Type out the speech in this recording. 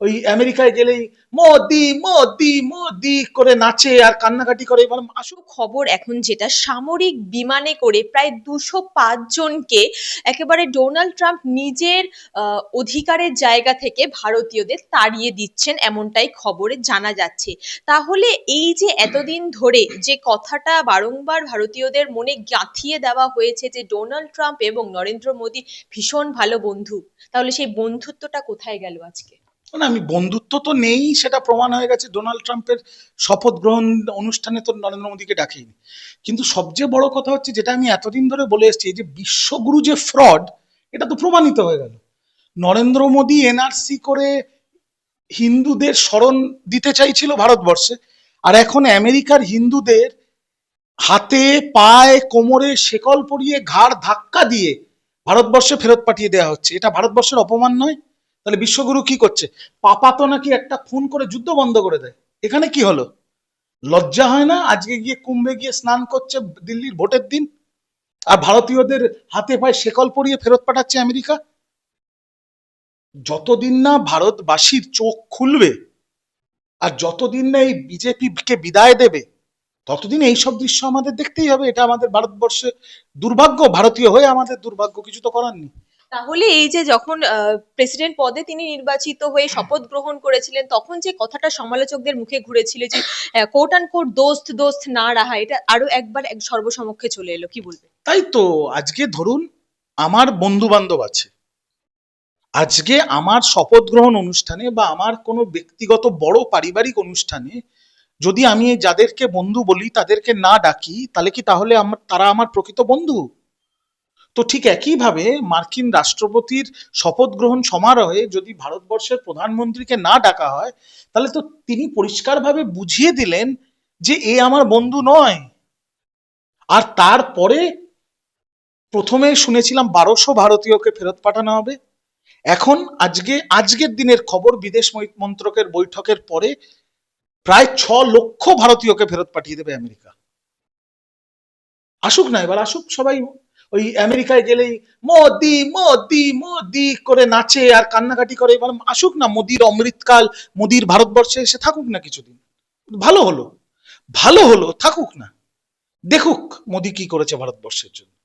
ওই আমেরিকায় গেলেই মোদি মোদি মোদি করে নাচে আর কান্নাকাটি করে। এবার আসুক খবর এখন যেটা, সামরিক বিমানে করে প্রায় দুশো জনকে একেবারে ডোনাল্ড ট্রাম্প নিজের অধিকারের জায়গা থেকে ভারতীয়দের তাড়িয়ে দিচ্ছেন এমনটাই খবরে জানা যাচ্ছে। তাহলে এই যে এতদিন ধরে যে কথাটা বারংবার ভারতীয়দের মনে গাঁথিয়ে দেওয়া হয়েছে যে ডোনাল্ড ট্রাম্প এবং নরেন্দ্র মোদী ভীষণ ভালো বন্ধু, তাহলে সেই বন্ধুত্বটা কোথায় গেল আজকে? না, আমি বন্ধুত্ব তো নেই, সেটা প্রমাণ হয়ে গেছে। ডোনাল্ড ট্রাম্পের শপথ গ্রহণ অনুষ্ঠানে তো নরেন্দ্র মোদীকে ডাকেইনি। কিন্তু সবচেয়ে বড় কথা হচ্ছে, যেটা আমি এতদিন ধরে বলে এসেছি যে বিশ্বগুরু যে ফ্রড, এটা তো প্রমাণিত হয়ে গেল। নরেন্দ্র মোদী এনআরসি করে হিন্দুদের স্মরণ দিতে চাইছিল ভারতবর্ষে, আর এখন আমেরিকার হিন্দুদের হাতে, পায়ে, কোমরে শেকল পরিয়ে ঘাড় ধাক্কা দিয়ে ভারতবর্ষে ফেরত পাঠিয়ে দেওয়া হচ্ছে। এটা ভারতবর্ষের অপমান নয় তাহলে বিশ্বগুরু কি করছে? পাপা তো নাকি একটা খুন করে যুদ্ধ বন্ধ করে দেয়। এখানে কি হলো? লজ্জা হয় না? আজকে গিয়ে কুম্ভে গিয়ে স্নান করছে দিল্লির ভোটের দিন? আর ভারতীয়দের হাতে পায়ে শেকল পরিয়ে ফেরত পাঠাচ্ছে আমেরিকা? যতদিন না ভারতবাসীর চোখ খুলবে, আর যতদিন না এই বিজেপিকে বিদায় দেবে, ততদিন এইসব দৃশ্য আমাদের দেখতেই হবে। এটা আমাদের ভারতবর্ষে দুর্ভাগ্য। ভারতীয় হয়ে আমাদের দুর্ভাগ্য কিছু তো করার নেই। তাহলে এই যে যখন প্রেসিডেন্ট পদে তিনি নির্বাচিত হয়ে শপথ গ্রহণ করেছিলেন, তখন যে কথাটা সমালোচকদের মুখে ঘুরেছিল যে কোট অ্যান্ড কোট দোস্ত দোস্ত না রাহা, এটা আরও একবার এক সর্বসমক্ষে চলে এলো, কি বলবে তাই তো, আজকে ধরুন আমার বন্ধু বান্ধব আছে। আজকে আমার শপথ গ্রহণ অনুষ্ঠানে বা আমার কোনো ব্যক্তিগত বড় পারিবারিক অনুষ্ঠানে যদি আমি যাদেরকে বন্ধু বলি, তাদেরকে না ডাকি, তাহলে কি তাহলে আমার, তারা আমার প্রকৃত বন্ধু? তো ঠিক একইভাবে মার্কিন রাষ্ট্রপতির শপথ গ্রহণ সমারোহে যদি ভারতবর্ষের প্রধানমন্ত্রীকে না ডাকা হয়, তাহলে তো তিনি পরিষ্কারভাবে বুঝিয়ে দিলেন যে এ আমার বন্ধু নয়। আর তারপরে প্রথমে শুনেছিলাম বারোশো ভারতীয়কে ফেরত পাঠানো হবে। এখন আজকে, আজকের দিনের খবর বিদেশ মন্ত্রকের বৈঠকের পরে প্রায় ছ লক্ষ ভারতীয়কে ফেরত পাঠিয়ে দেবে আমেরিকা। আসুক না, এবার আসুক সবাই। ওই আমেরিকায় গেলেই মোদি মোদি মোদি করে নাচে আর কান্নাকাটি করে। এবার আসুক না মোদির অমৃতকাল, মোদির ভারতবর্ষে এসে থাকুক না কিছুদিন। ভালো হলো। ভালো হলো, থাকুক না। দেখুক মোদি কি করেছে ভারতবর্ষের জন্য।